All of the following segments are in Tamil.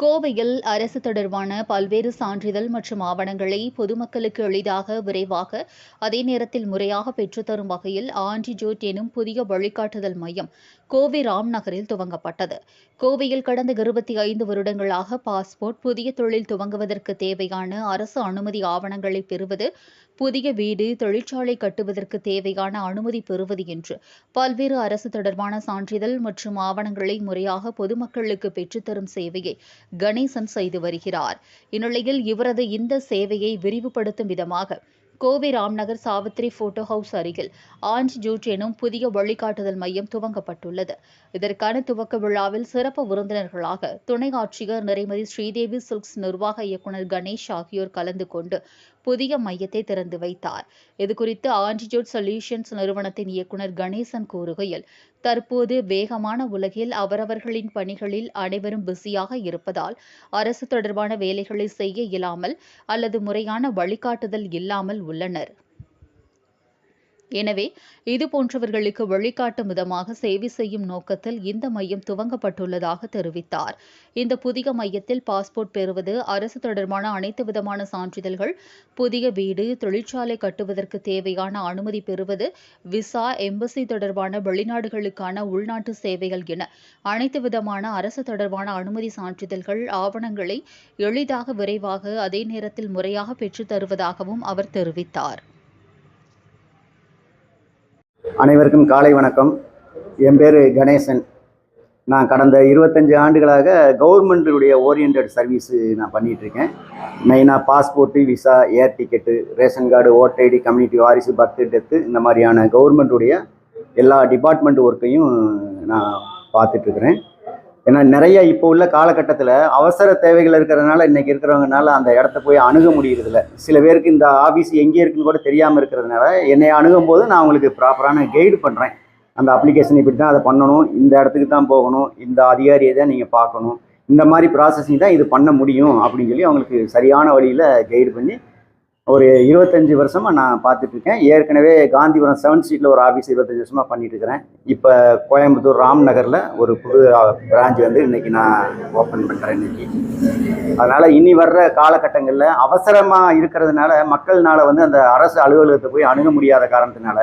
கோவையில் அரசு தொடர்பான பல்வேறு சான்றிதழ் மற்றும் ஆவணங்களை பொதுமக்களுக்கு எளிதாக விரைவாக அதே நேரத்தில் முறையாக பெற்றுத்தரும் வகையில் ஆன்டிஜோட் எனும் புதிய வழிகாட்டுதல் மையம் கோவை ராம் நகரில் துவங்கப்பட்டது. கோவையில் கடந்த இருபத்தி ஐந்து வருடங்களாக பாஸ்போர்ட் புதிய தொழில் துவங்குவதற்கு தேவையான அரசு அனுமதி ஆவணங்களை பெறுவது புதிய வீடு தொழிற்சாலை கட்டுவதற்கு தேவையான அனுமதி பெறுவது என்று பல்வேறு அரசு தொடர்பான சான்றிதழ் மற்றும் ஆவணங்களை முறையாக பொதுமக்களுக்கு பெற்றுத்தரும் சேவையை கணேசன் செய்து வருகிறார். இந்நிலையில் இவரது இந்த சேவையை விரிவுபடுத்தும் விதமாக கோவை ராம்நகர் சாவித்ரி போட்டோ ஹவுஸ் அருகில் ஆஞ்ச் ஜூட் எனும் புதிய வழிகாட்டுதல் மையம் துவங்கப்பட்டுள்ளது. இதற்கான துவக்க விழாவில் சிறப்பு விருந்தினர்களாக துணை ஆட்சியர் நிறைமதி ஸ்ரீதேவி சில்க்ஸ் நிர்வாக இயக்குநர் கணேஷ் ஆகியோர் கலந்து கொண்டு புதிய மையத்தை திறந்து வைத்தார். இதுகுறித்து ஆன்டிஜோட் சொல்யூஷன்ஸ் நிறுவனத்தின் இயக்குநர் கணேசன் கூறுகையில் தற்போது வேகமான உலகில் அவரவர்களின் பணிகளில் அனைவரும் பிஸியாக இருப்பதால் அரசு தொடர்பான வேலைகளை செய்ய இயலாமல் அல்லது முறையான வழிகாட்டுதல் இல்லாமல் உள்ளனர். எனவே இது போன்றவர்களுக்கு வழிகாட்டும் விதமாக சேவை செய்யும் நோக்கத்தில் இந்த மையம் துவங்கப்பட்டுள்ளதாக தெரிவித்தார். இந்த புதிய மையத்தில் பாஸ்போர்ட் பெறுவது அரசு தொடர்பான அனைத்து விதமான சான்றிதழ்கள் புதிய வீடு தொழிற்சாலை கட்டுவதற்கு தேவையான அனுமதி பெறுவது விசா எம்பசி தொடர்பான வெளிநாடுகளுக்கான உள்நாட்டு சேவைகள் என அனைத்து விதமான அரசு தொடர்பான அனுமதி சான்றிதழ்கள் ஆவணங்களை எளிதாக விரைவாக அதே நேரத்தில் முறையாக பெற்றுத் தருவதாகவும் அவர் தெரிவித்தார். அனைவருக்கும் காலை வணக்கம். என் பேர் கணேசன். நான் கடந்த இருபத்தஞ்சு ஆண்டுகளாக கவர்மெண்ட்டுடைய ஓரியன்ட் சர்வீஸு நான் பண்ணிகிட்ருக்கேன். மெயினாக passport visa air ticket ration card voter ID community வாரிசு பர்த் டெத்து இந்த மாதிரியான கவர்மெண்ட்டுடைய எல்லா டிபார்ட்மெண்ட் ஒர்க்கையும் நான் பார்த்துட்ருக்குறேன். ஏன்னா நிறைய இப்போ உள்ள காலகட்டத்தில் அவசர தேவைகள் இருக்கிறதுனால இன்றைக்கி இருக்கிறவங்கனால அந்த இடத்த போய் அணுக முடியறதில்ல. சில பேருக்கு இந்த ஆஃபீஸ் எங்கே இருக்குன்னு கூட தெரியாமல் இருக்கிறதுனால என்னை அணுகும் போது நான் அவங்களுக்கு ப்ராப்பரான கைடு பண்ணுறேன் அந்த அப்ளிகேஷன் இப்படி தான் அதை பண்ணணும் இந்த இடத்துக்கு தான் போகணும் இந்த அதிகாரியை தான் நீங்கள் பார்க்கணும். இந்த மாதிரி ப்ராசஸிங் தான் இது பண்ண முடியும் அப்படின்னு சொல்லி அவங்களுக்கு சரியான வழியில் கைடு பண்ணி ஒரு இருபத்தஞ்சி வருஷமாக நான் பார்த்துட்ருக்கேன் ஏற்கனவே காந்திபுரம் செவன் ஸ்ட்ரீட்டில் ஒரு ஆஃபீஸ் இருபத்தஞ்சி வருஷமாக பண்ணிட்டுருக்கிறேன் இப்போ கோயம்புத்தூர் ராம் நகரில் ஒரு புது பிரான்ச் வந்து இன்றைக்கி நான் ஓப்பன் பண்ணுறேன் இன்றைக்கி அதனால் இனி வர்ற காலகட்டங்களில் அவசரமாக இருக்கிறதுனால மக்கள்னால் வந்து அந்த அரசு அலுவலகத்தை போய் அணுக முடியாத காரணத்தினால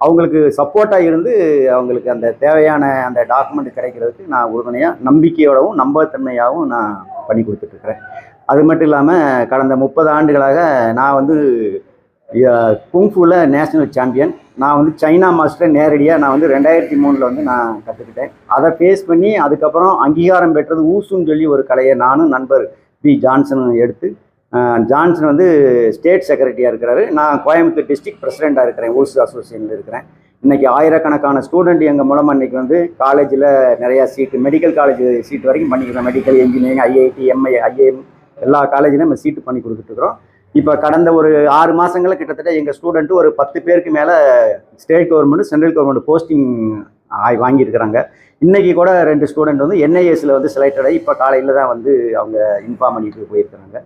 அவங்களுக்கு சப்போர்ட்டாக இருந்து அவங்களுக்கு அந்த தேவையான அந்த டாக்குமெண்ட் கிடைக்கிறதுக்கு நான் உறுதுணையாக நம்பிக்கையோடவும் நம்பகத்தன்மையாகவும் நான் பண்ணி கொடுத்துட்ருக்குறேன் அது மட்டும் இல்லாமல் கடந்த முப்பது ஆண்டுகளாக நான் வந்து குங்ஃபுவில் நேஷ்னல் சாம்பியன். நான் வந்து சைனா மாஸ்டர் நேரடியாக நான் வந்து ரெண்டாயிரத்தி மூணில் வந்து நான் கற்றுக்கிட்டேன் அதை ஃபேஸ் பண்ணி அதுக்கப்புறம் அங்கீகாரம் பெற்றது ஊசுன்னு சொல்லி ஒரு கலையை நானும் நண்பர் பி. ஜான்சன் எடுத்து ஜான்சன் வந்து ஸ்டேட் செக்ரட்டரியாக இருக்கிறாரு. நான் கோயம்புத்தூர் டிஸ்ட்ரிக்ட் பிரசிடெண்ட்டாக இருக்கிறேன். ஊசு அசோசியேஷனில் இருக்கிறேன். இன்றைக்கி ஆயிரக்கணக்கான ஸ்டூடெண்ட் எங்கள் மூலமாக இன்றைக்கி வந்து காலேஜில் நிறையா சீட்டு மெடிக்கல் காலேஜ் சீட் வரைக்கும் பண்ணிக்கிறோம் medical engineering IIT Mi IIM எல்லா காலேஜ்லையும் நம்ம சீட்டு பண்ணி கொடுத்துட்ருக்குறோம் இப்போ கடந்த ஒரு ஆறு மாதங்களில் கிட்டத்தட்ட எங்கள் ஸ்டூடெண்ட்டு ஒரு பத்து பேருக்கு மேலே state government central government posting வாங்கியிருக்கிறாங்க. இன்றைக்கி கூட ரெண்டு ஸ்டூடெண்ட் வந்து என்ஐஎஸில் வந்து செலக்டட் ஆகி இப்போ காலையில் தான் வந்து அவங்க இன்ஃபார்ம் பண்ணிட்டு போயிருக்கிறாங்க.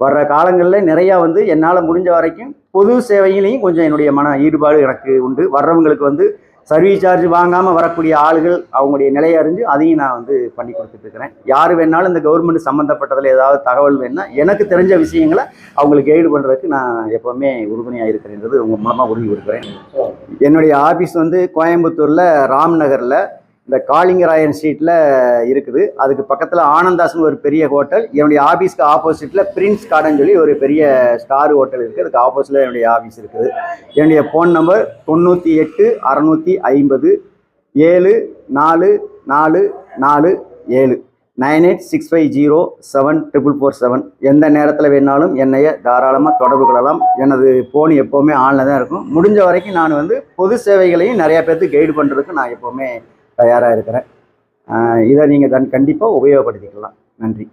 வர்ற காலங்களில் நிறையா வந்து என்னால் முடிஞ்ச வரைக்கும் பொது சேவையிலையும் கொஞ்சம் என்னுடைய மன ஈடுபாடு எனக்கு உண்டு. வர்றவங்களுக்கு வந்து சர்வீஸ் சார்ஜ் வாங்காமல் வரக்கூடிய ஆளுகள் அவங்களுடைய நிலையை அறிஞ்சு அதையும் நான் வந்து பண்ணி கொடுத்துட்ருக்கிறேன் யார் வேணாலும் இந்த கவர்மெண்ட் சம்மந்தப்பட்டதில் ஏதாவது தகவல் வேணுன்னா எனக்கு தெரிஞ்ச விஷயங்களை அவங்களுக்கு கைடு பண்ணுறதுக்கு நான் எப்போவுமே உறுதுணையாக இருக்கிறேன்றது உங்கள் மூலமாக உறுதி கொடுக்குறேன். என்னுடைய ஆஃபீஸ் வந்து கோயம்புத்தூரில் ராம்நகரில் இந்த காளிங்கராயன் ஸ்ட்ரீட்டில் இருக்குது. அதுக்கு பக்கத்தில் ஆனந்தாஸ்னு ஒரு பெரிய ஹோட்டல் என்னுடைய ஆஃபீஸ்க்கு ஆப்போசிட்டில் பிரின்ஸ் கார்டன் சொல்லி ஒரு பெரிய ஸ்டார் ஹோட்டல் இருக்குது அதுக்கு ஆப்போசிட்டில் என்னுடைய ஆஃபீஸ் இருக்குது. என்னுடைய ஃபோன் நம்பர் தொண்ணூற்றி எட்டு அறநூற்றி ஐம்பது ஏழு நாலு நாலு நாலு ஏழு. Nine eight six five zero seven triple four seven. எந்த நேரத்தில் வேணாலும் என்னைய தாராளமாக தொடர்பு கொள்ளலாம். எனது ஃபோன் எப்போவுமே ஆனில் தான் இருக்கும். முடிஞ்ச வரைக்கும் நான் வந்து பொது சேவைகளையும் நிறையா பேர்த்துக்கு கைடு பண்ணுறதுக்கு நான் எப்போவுமே தயாராக இருக்கிறேன். இதை நீங்கள் தன் கண்டிப்பாக உபயோகப்படுத்திக்கலாம். நன்றி.